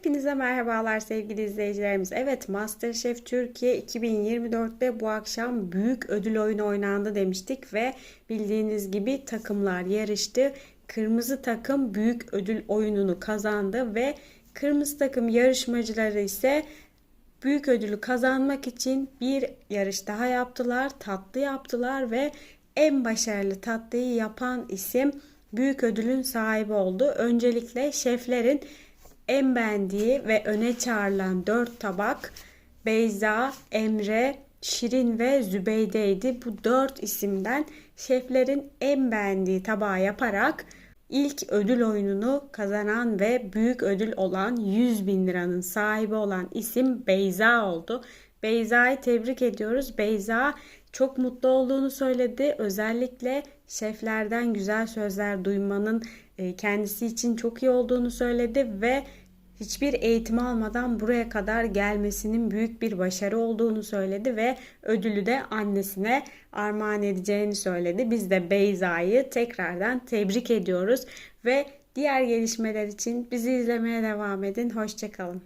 Hepinize merhabalar sevgili izleyicilerimiz. Evet MasterChef Türkiye 2024'te bu akşam büyük ödül oyunu oynandı demiştik ve bildiğiniz gibi takımlar yarıştı. Kırmızı takım büyük ödül oyununu kazandı ve kırmızı takım yarışmacıları ise büyük ödülü kazanmak için bir yarış daha yaptılar, tatlı yaptılar ve en başarılı tatlıyı yapan isim büyük ödülün sahibi oldu. Öncelikle şeflerin en beğendiği ve öne çağrılan 4 tabak Beyza, Emre, Şirin ve Zübeyde'ydi. Bu 4 isimden şeflerin en beğendiği tabağı yaparak ilk ödül oyununu kazanan ve büyük ödül olan 100 bin liranın sahibi olan isim Beyza oldu. Beyza'yı tebrik ediyoruz. Beyza çok mutlu olduğunu söyledi. Özellikle şeflerden güzel sözler duymanın e, kendisi için çok iyi olduğunu söyledi ve hiçbir eğitim almadan buraya kadar gelmesinin büyük bir başarı olduğunu söyledi ve ödülü de annesine armağan edeceğini söyledi. Biz de Beyza'yı tekrardan tebrik ediyoruz ve diğer gelişmeler için bizi izlemeye devam edin. Hoşçakalın.